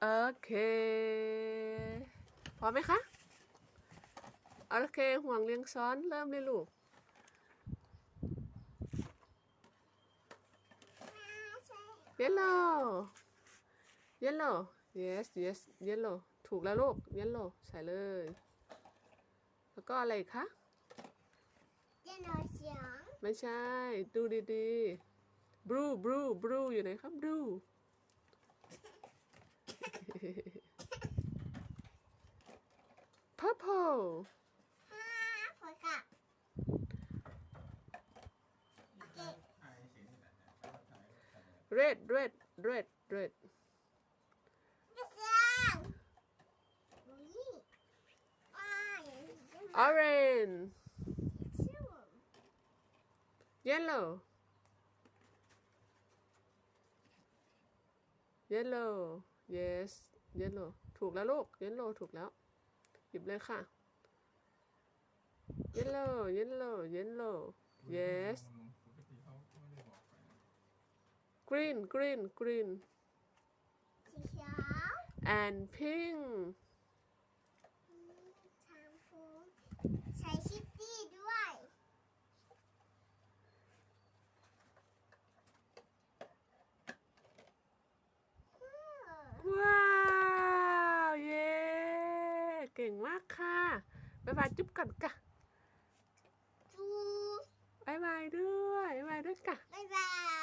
โอเคพร้อมไหมคะโอเค ห่วงเรียงซ้อนเริ่มเลยลูกเยลโล่เยลโล่ yes yes เยลโล่ถูกแล้วลูกเยลโล่ใส่เลย แล้วก็อะไรคะเยลโล่เสียงไม่ใช่ ดูดีๆ blue blue blue อยู่ไหนครับ blue Purple. Red, red, red, red. Orange. yellow yellow yes เย็นโลถูกแล้วลูกเย็นโลถูกแล้ว หยิบเลยค่ะเย็นโลเย็นโลเย็นโล yes green green green and pink ชมพูใเก่งมากค่ะบ๊ายบายจุ๊บก่อนกะจูบ๊ายบายด้วยบ๊ายบายด้วยกะบ๊ายบาย